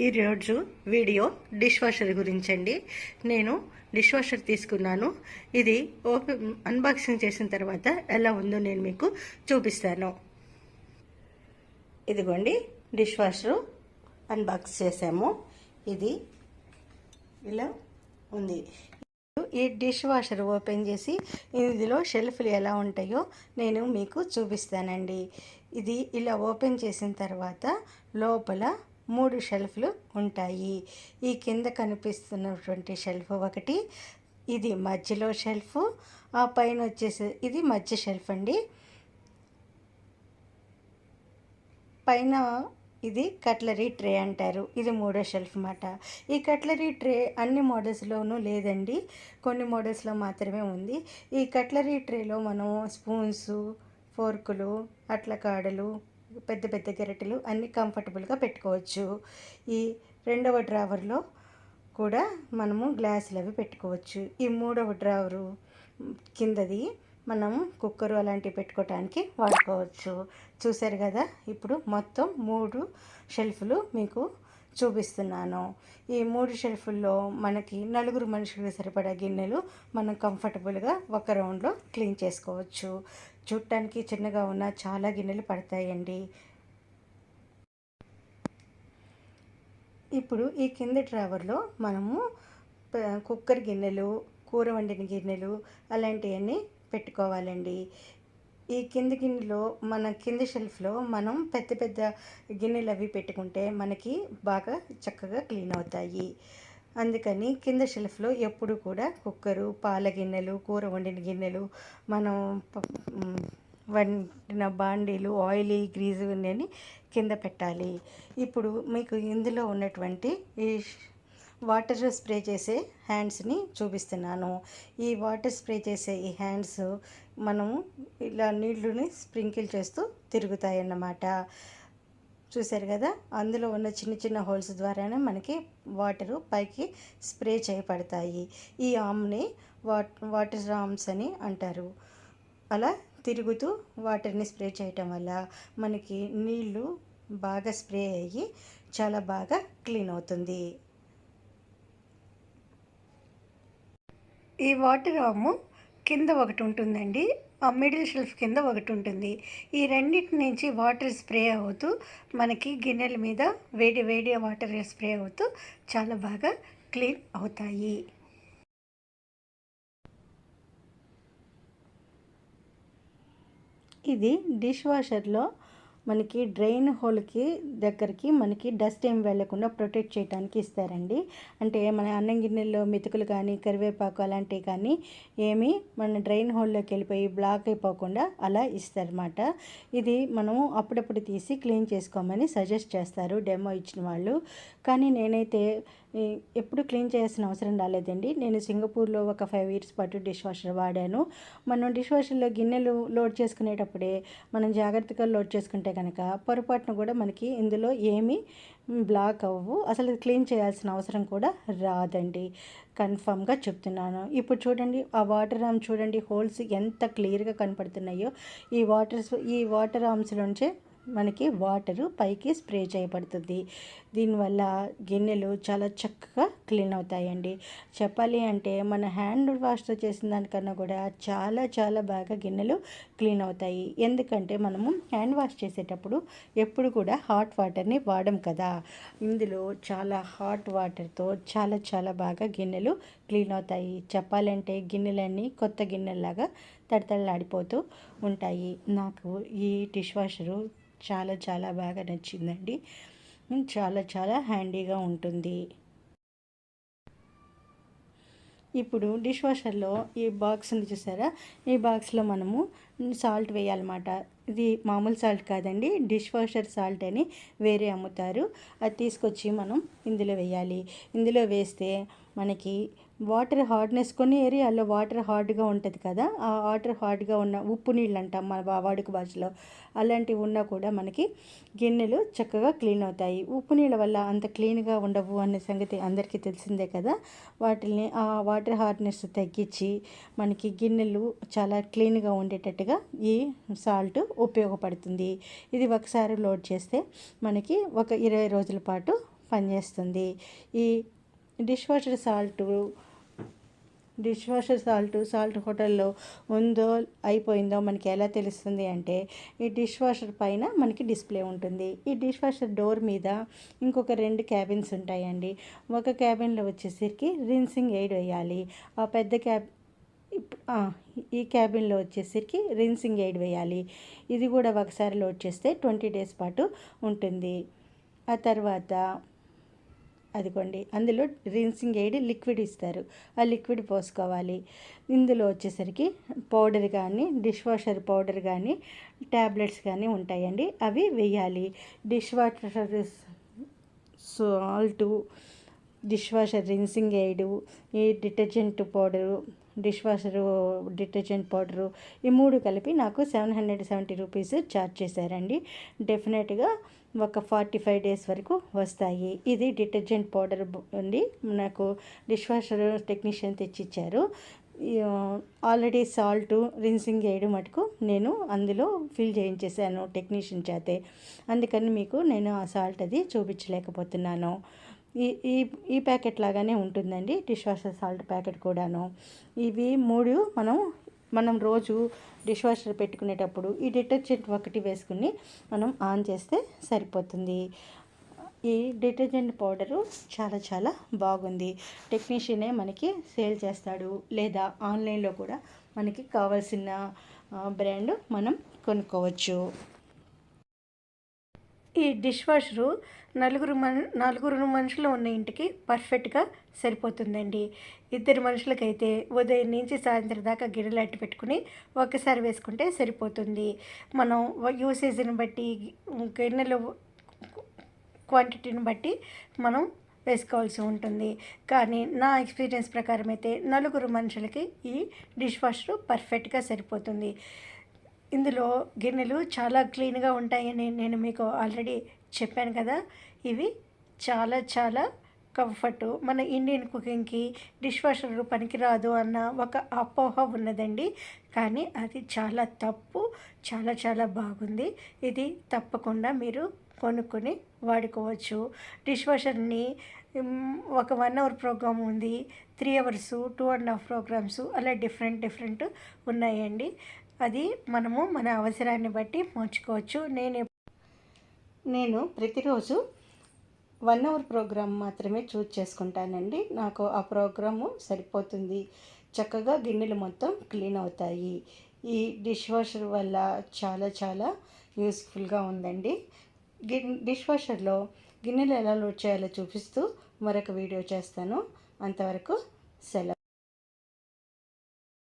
ఈరోజు video dish washer గురించండి. నేను dish washer తీసుకున్నాను. ఇది ఓపెన్ అన్బాక్సింగ్ చేసిన తర్వాత ఎలా ఉందో నేను మీకు చూపిస్తాను. ఇదిగోండి డిష్ వాషరు అన్బాక్స్ చేసాము ఇది ఇలా ఉంది. ఈ డిష్ వాషర్ ఓపెన్ చేసి ఇందులో షెల్ఫ్లు ఎలా ఉంటాయో నేను మీకు చూపిస్తానండి. ఇది ఇలా ఓపెన్ చేసిన తర్వాత లోపల మూడు షెల్ఫ్లు ఉంటాయి. ఈ కింద కనిపిస్తున్నటువంటి షెల్ఫ్ ఒకటి ఇది మధ్యలో షెల్ఫ్ ఆ పైన వచ్చేసి ఇది మధ్య షెల్ఫ్ అండి. పైన ఇది కట్లరీ ట్రే అంటారు. ఇది మూడో షెల్ఫ్ మాట ఈ కట్లరీ ట్రే అన్ని మోడల్స్లోనూ లేదండి. కొన్ని మోడల్స్లో మాత్రమే ఉంది. ఈ కట్లరీ ట్రేలో మనం స్పూన్స్ ఫోర్కులు అట్ల కాడలు పెద్ద పెద్ద గెరటెలు అన్నీ కంఫర్టబుల్గా పెట్టుకోవచ్చు. ఈ రెండవ డ్రావర్లో కూడా మనము గ్లాసులు అవి పెట్టుకోవచ్చు. ఈ మూడవ డ్రావరు కిందది మనం కుక్కరు అలాంటివి పెట్టుకోవటానికి వాడుకోవచ్చు. చూసారు కదా? ఇప్పుడు మొత్తం మూడు షెల్ఫ్లు మీకు చూపిస్తున్నాను. ఈ మూడు షెల్ఫుల్లో మనకి నలుగురు మనుషులకు సరిపడా గిన్నెలు మనం కంఫర్టబుల్గా ఒక రౌండ్లో క్లీన్ చేసుకోవచ్చు. చూడటానికి చిన్నగా ఉన్న చాలా గిన్నెలు పడతాయండి. ఇప్పుడు ఈ కింద డ్రావర్లో మనము కుక్కర్ గిన్నెలు కూర వండిన గిన్నెలు అలాంటివన్నీ పెట్టుకోవాలండి. ఈ కింది గిన్నెలో మన కింది షెల్ఫ్లో మనం పెద్ద పెద్ద గిన్నెలు అవి పెట్టుకుంటే మనకి బాగా చక్కగా క్లీన్ అవుతాయి. అందుకని కింద షెల్ఫ్లో ఎప్పుడు కూడా కుక్కరు పాల గిన్నెలు కూర వండిన గిన్నెలు మనం వండిన బాండీలు ఆయిలీ గ్రీజు అని కింద పెట్టాలి. ఇప్పుడు మీకు ఇందులో ఉన్నటువంటి ఈ వాటర్ స్ప్రే చేసే హ్యాండ్స్ని చూపిస్తున్నాను. ఈ వాటర్ స్ప్రే చేసే ఈ హ్యాండ్స్ మనము ఇలా నీళ్ళని స్ప్రింకిల్ చేస్తూ తిరుగుతాయన్నమాట. చూశారు కదా? అందులో ఉన్న చిన్న చిన్న హోల్స్ ద్వారానే మనకి వాటరు పైకి స్ప్రే చేయబడతాయి. ఈ ఆమ్ని వాట్ వాటర్ ఆమ్స్ అని అంటారు. అలా తిరుగుతూ వాటర్ని స్ప్రే చేయటం వల్ల మనకి నీళ్ళు బాగా స్ప్రే అయ్యి చాలా బాగా క్లీన్ అవుతుంది. ఈ వాటర్ ఆము కింద ఒకటి ఉంటుందండి. ఆ మిడిల్ షెల్ఫ్ కింద ఒకటి ఉంటుంది. ఈ రెండింటి నుంచి వాటర్ స్ప్రే అవుతూ మనకి గిన్నెల మీద వేడి వేడి వాటర్ స్ప్రే అవుతూ చాలా బాగా క్లీన్ అవుతాయి. ఇది డిష్ వాషర్లో మనకి డ్రైన్ హోల్కి దగ్గరికి మనకి డస్ట్ ఏం వెళ్ళకుండా ప్రొటెక్ట్ చేయడానికి ఇస్తారండి. అంటే మన అన్నం గిన్నెల్లో మెతుకులు కానీ కరివేపాకు అలాంటివి కానీ ఏమి మన డ్రైన్ హోల్లోకి వెళ్ళిపోయి బ్లాక్ అయిపోకుండా అలా ఇస్తారన్నమాట. ఇది మనము అప్పుడప్పుడు తీసి క్లీన్ చేసుకోమని సజెస్ట్ చేస్తారు డెమో ఇచ్చిన వాళ్ళు. కానీ నేనైతే ఎప్పుడు క్లీన్ చేయాల్సిన అవసరం రాలేదండి. నేను సింగపూర్లో ఒక ఫైవ్ ఇయర్స్ పాటు డిష్ వాషర్ వాడాను. మనం డిష్ వాషర్లో గిన్నెలు లోడ్ చేసుకునేటప్పుడే మనం జాగ్రత్తగా లోడ్ చేసుకుంటే కనుక పొరపాటున కూడా మనకి ఇందులో ఏమీ బ్లాక్ అవ్వవు అసలు క్లీన్ చేయాల్సిన అవసరం కూడా రాదండి. కన్ఫామ్గా చెప్తున్నాను. ఇప్పుడు చూడండి ఆ వాటర్ ఆమ్ చూడండి హోల్స్ ఎంత క్లియర్గా కనపడుతున్నాయో. ఈ వాటర్స్ ఈ వాటర్ ఆమ్స్ నుంచే మనకి వాటరు పైకి స్ప్రే చేయబడుతుంది. దీనివల్ల గిన్నెలు చాలా చక్కగా క్లీన్ అవుతాయండి. చెప్పాలి అంటే మన హ్యాండ్ వాష్తో చేసిన దానికన్నా కూడా చాలా చాలా బాగా గిన్నెలు క్లీన్ అవుతాయి. ఎందుకంటే మనము హ్యాండ్ వాష్ చేసేటప్పుడు ఎప్పుడు కూడా హాట్ వాటర్ని వాడం కదా. ఇందులో చాలా హాట్ వాటర్తో చాలా చాలా బాగా గిన్నెలు క్లీన్ అవుతాయి. చెప్పాలంటే గిన్నెలన్నీ కొత్త గిన్నెల్లాగా తడతడలాడిపోతూ ఉంటాయి. నాకు ఈ డిష్ వాషరు చాలా చాలా బాగా నచ్చిందండి. చాలా చాలా హ్యాండీగా ఉంటుంది. ఇప్పుడు డిష్ వాషర్లో ఈ బాక్స్ ఉంది చూసారా? ఈ బాక్స్లో మనము సాల్ట్ వేయాలన్నమాట. ఇది మామూలు సాల్ట్ కాదండి. డిష్ వాషర్ సాల్ట్ అని వేరే అమ్ముతారు. అది తీసుకొచ్చి మనం ఇందులో వేయాలి. ఇందులో వేస్తే మనకి వాటర్ హార్డ్నెస్ కొన్ని ఏరియాల్లో వాటర్ హార్డ్గా ఉంటుంది కదా ఆ వాటర్ హార్డ్గా ఉన్న ఉప్పు నీళ్ళు అంటాం మన వాడుక భాషలో. అలాంటివి ఉన్నా కూడా మనకి గిన్నెలు చక్కగా క్లీన్ అవుతాయి. ఉప్పు నీళ్ళ వల్ల అంత క్లీన్గా ఉండవు అనే సంగతి అందరికీ తెలిసిందే కదా. వాటిని ఆ వాటర్ హార్డ్నెస్ తగ్గించి మనకి గిన్నెలు చాలా క్లీన్గా ఉండేటట్టుగా ఈ సాల్ట్ ఉపయోగపడుతుంది. ఇది ఒకసారి లోడ్ చేస్తే మనకి ఒక ఇరవై రోజుల పాటు పనిచేస్తుంది. ఈ dishwasher salt dishwasher salt salt హోటల్లో ఉందో అయిపోయిందో మనకి ఎలా తెలుస్తుంది అంటే ఈ డిష్ వాషర్ పైన మనకి డిస్ప్లే ఉంటుంది. ఈ డిష్ వాషర్ డోర్ మీద ఇంకొక రెండు క్యాబిన్స్ ఉంటాయండి. ఒక క్యాబిన్లో వచ్చేసరికి రిన్సింగ్ ఎయిడ్ వేయాలి. ఆ పెద్ద క్యాబ్ ఈ క్యాబిన్లో వచ్చేసరికి రిన్సింగ్ ఎయిడ్ వేయాలి. ఇది కూడా ఒకసారి లోడ్ చేస్తే ట్వంటీ డేస్ పాటు ఉంటుంది. ఆ తర్వాత అదిగోండి అందులో రిన్సింగ్ ఎయిడ్ లిక్విడ్ ఇస్తారు. ఆ లిక్విడ్ పోసుకోవాలి. ఇందులో వచ్చేసరికి పౌడర్ కానీ డిష్ వాషర్ పౌడర్ కానీ ట్యాబ్లెట్స్ కానీ ఉంటాయండి. అవి వేయాలి. Dishwasher salt dishwasher rinsing aid ఈ detergent powder dishwasher detergent powder ఈ మూడు కలిపి నాకు seven hundred seventy rupees charge చేశారండి. డెఫినెట్గా ఒక ఫార్టీ ఫైవ్ డేస్ వరకు వస్తాయి. ఇది డిటర్జెంట్ పౌడర్ ఉంది. నాకు డిష్ వాషర్ టెక్నీషియన్ తెచ్చిచ్చారు. ఆల్రెడీ సాల్ట్ రిన్సింగ్ చేయడం మటుకు నేను అందులో ఫిల్ చేయించేసాను టెక్నీషియన్ చేతే. అందుకని మీకు నేను ఆ సాల్ట్ అది చూపించలేకపోతున్నాను. ఈ ఈ ఈ ప్యాకెట్ లాగానే ఉంటుందండి డిష్ వాషర్ సాల్ట్ ప్యాకెట్ కూడాను. ఇవి మూడు మనం మనం రోజు డిష్ వాషర్ పెట్టుకునేటప్పుడు ఈ డిటర్జెంట్ ఒకటి వేసుకుని మనం ఆన్ చేస్తే సరిపోతుంది. ఈ డిటర్జెంట్ పౌడరు చాలా చాలా బాగుంది. టెక్నీషియనే మనకి సేల్ చేస్తాడు. లేదా ఆన్లైన్లో కూడా మనకి కావాల్సిన బ్రాండ్ మనం కొనుక్కోవచ్చు. ఈ డిష్ వాషరు నలుగురు మన్ నలుగురు మనుషులు ఉన్న ఇంటికి పర్ఫెక్ట్గా సరిపోతుందండి. ఇద్దరు మనుషులకైతే ఉదయం నుంచి సాయంత్రం దాకా గిన్నెలు అట్టి పెట్టుకుని ఒక్కసారి వేసుకుంటే సరిపోతుంది. మనం యూసేజ్ని బట్టి గిన్నెలు క్వాంటిటీని బట్టి మనం వేసుకోవాల్సి ఉంటుంది. కానీ నా ఎక్స్పీరియన్స్ ప్రకారం అయితే నలుగురు మనుషులకి ఈ డిష్ వాషర్ పర్ఫెక్ట్గా సరిపోతుంది. ఇందులో గిన్నెలు చాలా క్లీన్గా ఉంటాయని నేను మీకు ఆల్రెడీ చెప్పాను కదా ఇవి చాలా చాలా కంఫర్ట్. మన ఇండియన్ కుకింగ్కి డిష్ వాషర్ పనికిరాదు అన్న ఒక అపోహ ఉన్నదండి. కానీ అది చాలా తప్పు చాలా చాలా బాగుంది. ఇది తప్పకుండా మీరు కొనుక్కొని వాడుకోవచ్చు. డిష్ వాషర్ని ఒక వన్ అవర్ ప్రోగ్రామ్ ఉంది. Three hours two and half programs అలా డిఫరెంట్ డిఫరెంట్ ఉన్నాయండి. అది మనము మన అవసరాన్ని బట్టి మార్చుకోవచ్చు. నేను నేను ప్రతిరోజు వన్ అవర్ ప్రోగ్రామ్ మాత్రమే చూజ్ చేసుకుంటానండి. నాకు ఆ ప్రోగ్రాము సరిపోతుంది. చక్కగా గిన్నెలు మొత్తం క్లీన్ అవుతాయి. ఈ డిష్ వాషర్ వల్ల చాలా చాలా యూస్ఫుల్గా ఉందండి. గిన్ డిష్ వాషర్లో గిన్నెలు ఎలా లోడ్ చేయాలో చూపిస్తూ మరొక వీడియో చేస్తాను. అంతవరకు సెలవు.